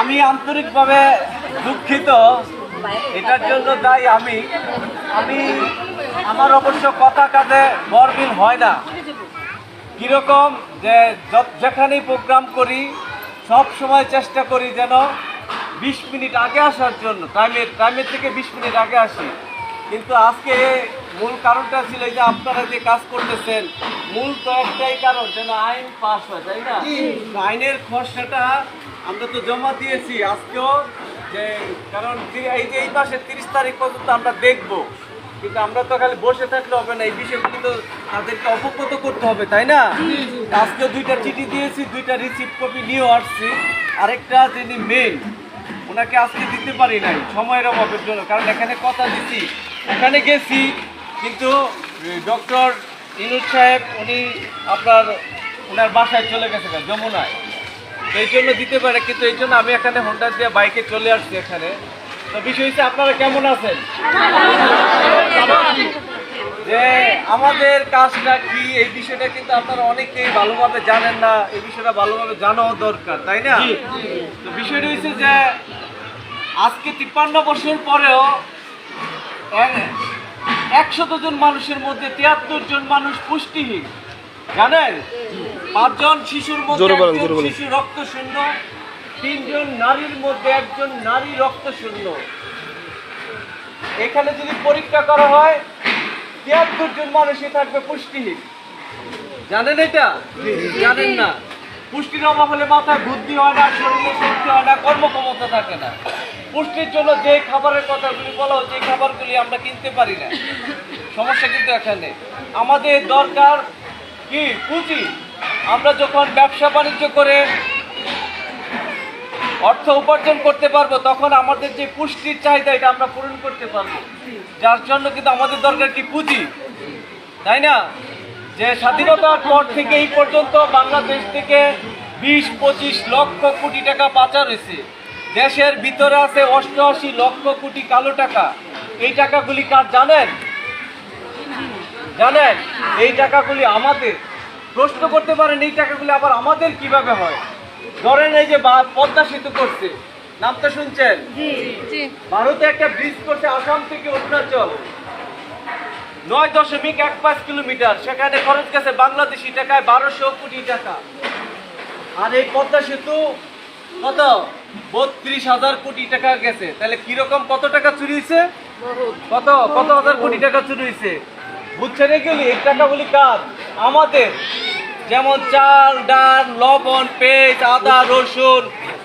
আমি আন্তরিকভাবে দুঃখিত। এটার জন্য দায়ী আমি। আমি আমার অবশ্য কথা কাজে বরমিল হয় না। কীরকম যে যেখানেই প্রোগ্রাম করি, সব সময় চেষ্টা করি যেন বিশ মিনিট আগে আসার জন্য টাইমের টাইমের থেকে বিশ মিনিট আগে আসি। কিন্তু আজকে মূল কারণটা ছিল যে আপনারা যে কাজ করতেছেন মূল তো একটাই কারণ যেন আইন পাস হয় তাই না? আইনের খসড়াটা আমরা তো জমা দিয়েছি আজকেও যে কারণ এই যে এই মাসের তিরিশ তারিখ পর্যন্ত আমরা দেখব। কিন্তু আমরা তো খালি বসে থাকলে হবে না এই বিষয়গুলো তো তাদেরকে অবগত করতে হবে তাই না? আজকে দুইটা চিঠি দিয়েছি দুইটা রিসিপ্ট কপি নিয়েও আসছি। আরেকটা যিনি মেন ওনাকে আজকে দিতে পারি নাই সময়ের অভাবের জন্য কারণ এখানে কথা দিছি। এখানে গেছি কিন্তু ডক্টর ইনুজ সাহেব উনি আপনার ওনার বাসায় চলে গেছে যমুনায়। তো এই জন্য দিতে পারে কিন্তু এই জন্য আমি এখানে হোন্ডা দিয়ে বাইকে চলে আসছি এখানে। তো বিষয় হচ্ছে আপনারা কেমন আছেন? যে আমাদের কাজটা কি এই বিষয়টা কিন্তু আপনারা অনেকেই ভালোভাবে জানেন না এই বিষয়টা ভালোভাবে জানাও দরকার তাই না? তো বিষয়টা হচ্ছে যে আজকে তিপ্পান্ন বছর পরেও একশত জন মানুষের মধ্যে তিয়াত্তর জন মানুষ পুষ্টিহীন। জানেন? পাঁচজন শিশুর মধ্যে। শিশু রক্ত শূন্য তিনজন নারীর মধ্যে একজন নারী রক্ত শূন্য এখানে যদি পরীক্ষা করা হয় তিয়াত্তর জন মানুষই থাকবে পুষ্টিহীন। জানেন এটা? জানেন না। পুষ্টির অভাব হলে মাথায় বুদ্ধি হয় না শরীরে শক্তি হয় না কর্মক্ষমতা থাকে না। পুষ্টির জন্য যে খাবারের কথাগুলি বলা এই খাবারগুলি আমরা কিনতে পারি না। সমস্যা কিন্তু এখানে। আমাদের দরকার কি? পুঁজি। আমরা যখন ব্যবসা বাণিজ্য করে অর্থ উপার্জন করতে পারব, তখন আমাদের যে পুষ্টির চাহিদা, এটা আমরা পূরণ করতে পারব। যার জন্য কিন্তু আমাদের দরকার কি? পুঁজি। তাই না? যে স্বাধীনতার পর থেকে এই পর্যন্ত বাংলাদেশ থেকে বিশ, পঁচিশ লক্ষ কোটি টাকা পাচার হয়েছে। দেশের ভিতরে আছে অষ্টআশি লক্ষ কোটি কালো টাকা। এই টাকাগুলি কার জানেন? জানেন? এই টাকাগুলি আমাদের। প্রশ্ন করতে পারেন এই টাকাগুলি আবার আমাদের কীভাবে হয়? ধরেন এই যে পদ্মা সেতু করছে। নামটা শুনছেন? ভারতে একটা ব্রিজ করছে আসাম থেকে অরুণাচল। নয় দশমিক এক পাঁচ কিলোমিটার। সেখানে খরচ গেছে বাংলাদেশি টাকায় বারোশো কোটি টাকা। আর এই পদ্মা সেতু কত? বত্রিশ হাজার কোটি টাকা গেছে। তাহলে কীরকম কত টাকা চুরি হয়েছে? কত? কত হাজার কোটি টাকা চুরি হয়েছে? বুঝছেন এগুলি? এই টাকাগুলি কার? আমাদের। যেমন চাল ডাল লবণ পেঁয়াজ আদা রসুন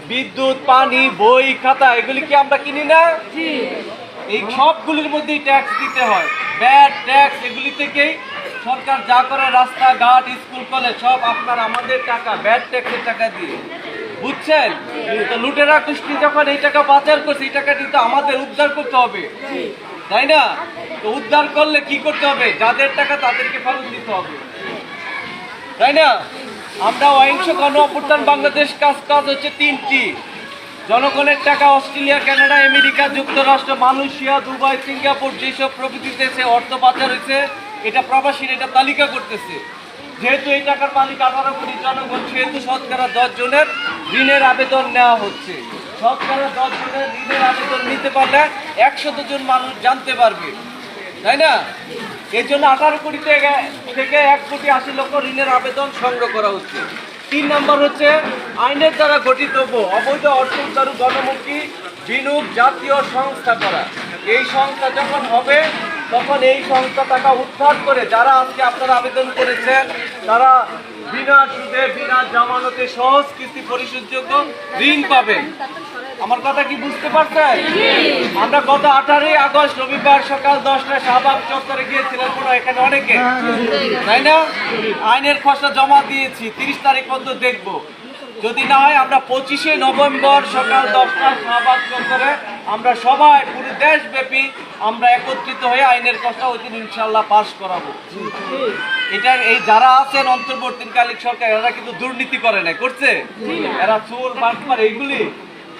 বিদ্যুৎ পানি বই খাতা এগুলি কি আমরা কিনি না? এই সবগুলির মধ্যেই ট্যাক্স দিতে হয়। ব্যাট ট্যাক্স এগুলি থেকেই সরকার যা করে রাস্তাঘাট স্কুল কলেজ সব আপনার আমাদের টাকা ব্যাট ট্যাক্সের টাকা দিয়ে। বুঝছেন? লুটেরা কুষ্টি যখন এই টাকা পাচার করছে, এই টাকা কিন্তু আমাদের উদ্ধার করতে হবে। তাই না? তো উদ্ধার করলে কি করতে হবে? যাদের টাকা তাদেরকে ফেরত দিতে হবে। তাই না? আমরা অহিংস গণ অভ্যুত্থান বাংলাদেশ কাজ কাজ হচ্ছে তিনটি। জনগণের টাকা অস্ট্রেলিয়া, কানাডা, আমেরিকা, যুক্তরাষ্ট্র, মালয়েশিয়া, দুবাই, সিঙ্গাপুর, যেসব প্রকৃতি দেশে অর্থ পাচার হয়েছে, এটা প্রবাসীর এটা তালিকা করতেছে। যেহেতু এই টাকার মালিক আঠারো কোটি জনগণ, সেহেতু শতকরা দশ জনের ঋণের আবেদন নেওয়া হচ্ছে। শতকরা দশ জনের ঋণের আবেদন নিতে পারলে একশত জন মানুষ জানতে পারবে। তাই না? এর জন্য আঠারো কোটি থেকে এক কোটি আশি লক্ষ ঋণের আবেদন সংগ্রহ করা হচ্ছে। তিন নম্বর হচ্ছে, আইনের দ্বারা গঠিত অবৈধ অর্থ উদ্ধার গণমুখী বিনিয়োগ জাতীয় সংস্থা করা। এই সংস্থা যখন হবে, তখন এই সংস্থা টাকা উদ্ধার করে যারা আজকে আপনারা আবেদন করেছেন তারা বিনা সুদে, বিনা জামানতে সহজ কিস্তি পরিশোধযোগ্য ঋণ পাবেন আমার কথা কি বুঝতে পারছেন? আমরা গত আঠারোই আগস্ট, রবিবার সকাল দশটায় শাহবাগ চত্বরে গিয়েছিলাম কোনো, এখানে অনেকে। তাই না? আইনের খসড়া জমা দিয়েছি, তিরিশ তারিখ পর্যন্ত দেখব। যদি না হয়, আমরা পঁচিশে নভেম্বর সকাল দশটায় শাহবাগ চত্বরে আমরা সবাই পুরো দেশব্যাপী আমরা একত্রিত হয়ে আইনের কথা ওই দিন ইনশাল্লাহ পাশ করাবো। এটা এই যারা আছেন অন্তর্বর্তীকালীন সরকার, এরা কিন্তু দুর্নীতি করে না করছে? এরা চোর বাটপার, এইগুলি,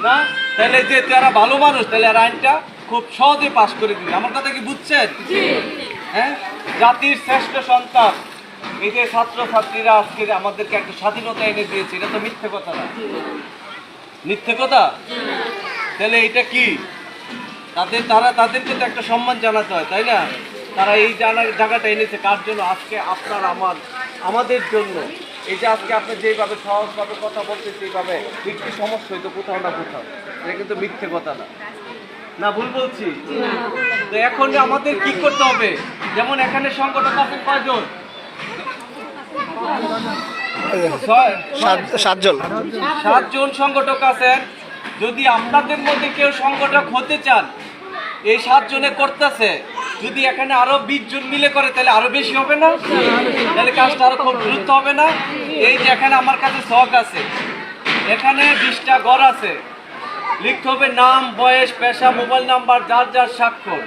না? তাহলে যে তারা ভালো মানুষ, তাহলে আর আইনটা খুব সহজে পাশ করে দিবে। আমার কথা কি বুঝছেন? হ্যাঁ? জাতির শ্রেষ্ঠ সন্তান, এই যে ছাত্র ছাত্রীরা আজকে আমাদেরকে একটা স্বাধীনতা এনে দিয়েছে, এটা তো মিথ্যে কথা না। মিথ্যে কথা? তাহলে এটা কি? তাদের তারা তাদেরকে তো একটা সম্মান জানাতে হয় তাই না? তারা এই জানা- জায়গাটা এনেছে কার জন্য? আজকে আপনার আমার আমাদের জন্য। এই যে আজকে আপনি যেভাবে সহজভাবে কথা বলতে সেইভাবে একটু সমস্যা হইতো কোথাও না কোথাও। এটা কিন্তু মিথ্যে কথা না। না ভুল বলছি। তো এখন আমাদের কি করতে হবে? যেমন এখানে সংগঠক আছেন কয়জন? সাতজন। সাতজন সংগঠক আছেন। যদি আপনাদের মধ্যে কেউ সংগঠক হতে চান, এই সাতজনে করতেছে, যদি এখানে আরও বিশ জন মিলে করে, তাহলে আরও বেশি হবে না? তাহলে কাজটা আরও খুব দ্রুত হবে না? এই যে এখানে আমার কাছে শখ আছে। এখানে বিশটা ঘর আছে। লিখতে হবে নাম বয়স পেশা মোবাইল নাম্বার যার যার স্বাক্ষর।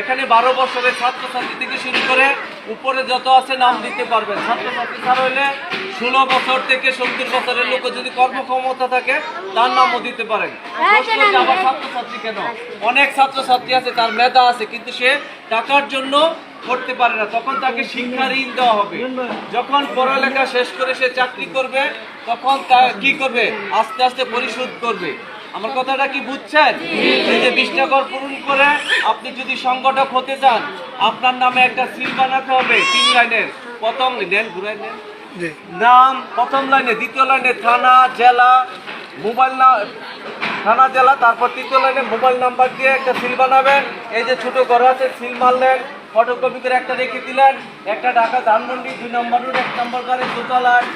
এখানে বারো বছরের ছাত্রছাত্রী থেকে শুরু করে উপরে যত আছে নাম দিতে পারবেন। ছাত্রছাত্রী ছাড়া হলে ষোলো বছর থেকে সত্তর বছরের লোক যদি কর্মক্ষমতা থাকে তার নামও দিতে পারেন। আবার ছাত্রছাত্রী কেন? অনেক ছাত্রছাত্রী আছে তার মেধা আছে কিন্তু সে টাকার জন্য করতে পারে না। তখন তাকে শিক্ষা ঋণ দেওয়া হবে। যখন পড়ালেখা শেষ করে সে চাকরি করবে তখন তা কি করবে? আস্তে আস্তে পরিশোধ করবে। আমার কথাটা কি বুঝছেন? এই যে বিশ টাকার পূরণ করে আপনি যদি সংগঠক হতে চান আপনার নামে একটা সিল বানাতে হবে তিন লাইনের। প্রথম নেন ঘুরাই নেন নাম প্রথম লাইনে দ্বিতীয় লাইনে থানা জেলা মোবাইল না থানা জেলা তারপর তৃতীয় লাইনে মোবাইল নাম্বার দিয়ে একটা সিল বানাবেন। এই যে ছোট ঘর আছে সিল মারলেন ফটোকপি করে একটা রেখে দিলেন। একটা ঢাকা ধানমন্ডি দুই নম্বর রোড এক নম্বর গাড়ি দোতলায়।